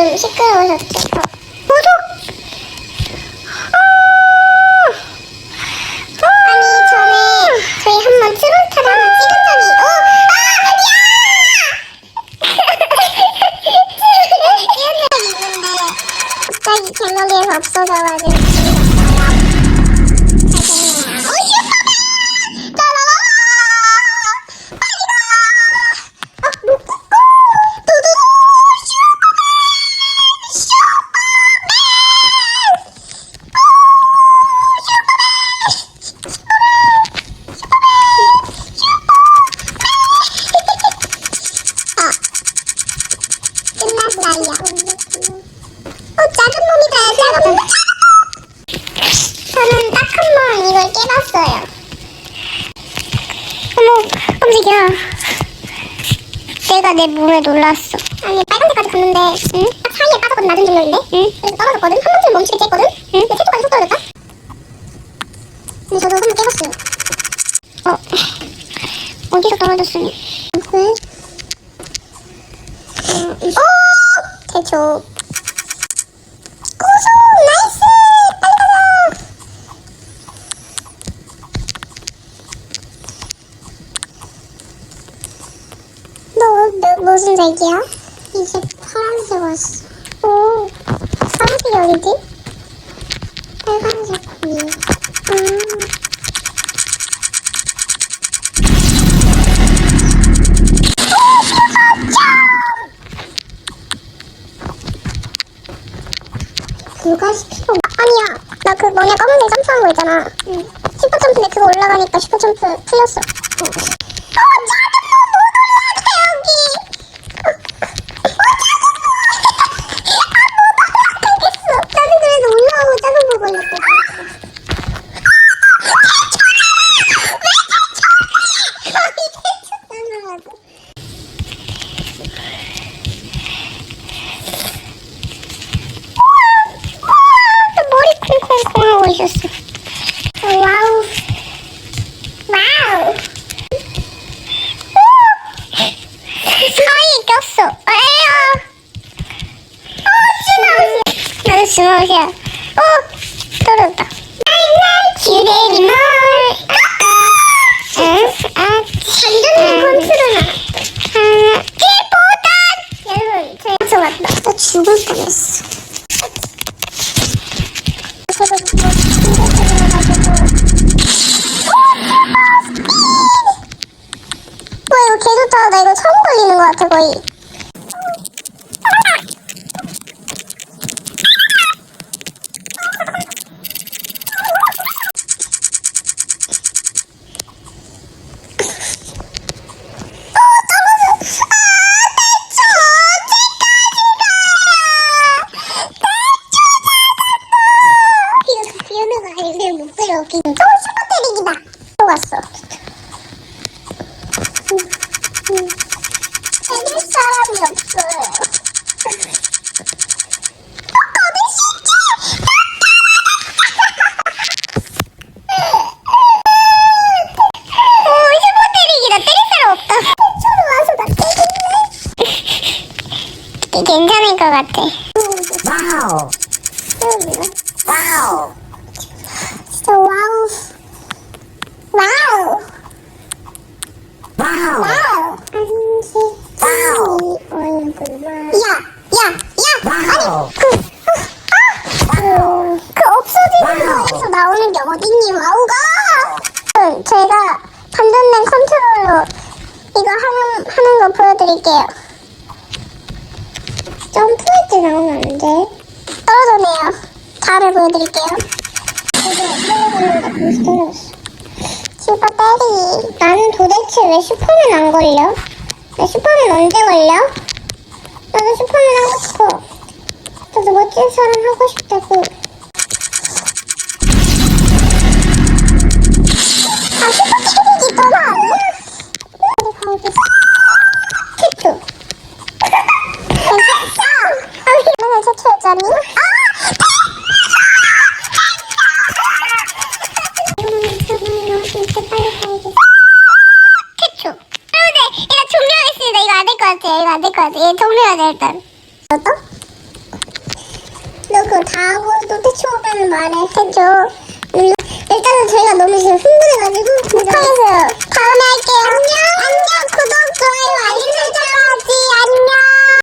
좀 시끄러우셨죠? 보조! 아니 전에 저희 한번 트로트를 한번 찍은 적이 어! 아! 야! 찍은 적이 있는데 갑자기 갤러리에서 없어져가지고 작은 몸이다 작은 몸. 저는 딱 한 번 이걸 깨봤어요. 어머 깜짝이야. 내가 내 몸에 놀랐어. 아니 빨간색까지 갔는데 응? 딱 사이에 빠졌거든 낮은 중력인데 응? 그래서 떨어졌거든 한 번쯤 멈추게 쬐거든 응? 근데 태초까지 속 떨어졌다 저도 한 번 깨봤어요 어 어디서 떨어졌으니 그래? 어, 오! 태초 고소 나이스 빨리 가자 너, 너 무슨 색이야? 이제 파란색 왔어. 오, 파란색이 어디지? 빨간색 위에. 음. 누가 시키고 아니야 나 그 뭐냐 검은색 점프한 거 있잖아 응. 슈퍼점프인데 그거 올라가니까 슈퍼점프 풀렸어 어, 작은 몸못 올라가 여기 나는 그래도 올라오고 작은 거 걸렸고. 머리 콩콩콩 하고 있었어. 와우. 와우. 사이에 꼈어. 에야. 어, 나도 스마트야. 어, 떨어졌다. 기대리 물. 응? 아, 완전 컨트롤. 하나, 길보단. 여러분, 저 왔다. 나 죽을 뻔했어. 와 이거 개 좋다. 나 이거 처음 걸리는 것 같아 거의. 비오는 거 아닌데 목소리 웃기네. 또 슈퍼 때리기다. 또 왔어. 때릴 사람이 없어요. 괜찮을 것 같아. 와우. 와우. 진짜 와우. 와우. 와우. 와우. 안지. 와우. 얼굴만. 야, 야, 야. 와우. 아니, 그, 그 와우. 거에서 나오는 게 어딨니, 와우가? 음, 제가 반전된 컨트롤로 이거 하는, 하는 거 보여드릴게요. 점프할 때 나오면 안 돼. 떨어졌네요. 다음에 보여드릴게요. 벌써 떨어졌어. 슈퍼 때리. 나는 도대체 왜 슈퍼맨 안 걸려? 왜 슈퍼맨 언제 걸려? 나도 슈퍼맨 하고 싶어. 나도 멋진 사람 하고 싶다고. 아. 아? 아! 아, 같아요. 얘 종료해야 돼, 일단. 4하고도 퇴출하다는 말에 했죠. 일단은 저희가 너무 지금 흥분해가지고 못하겠어요. 네. 다음에 할게요.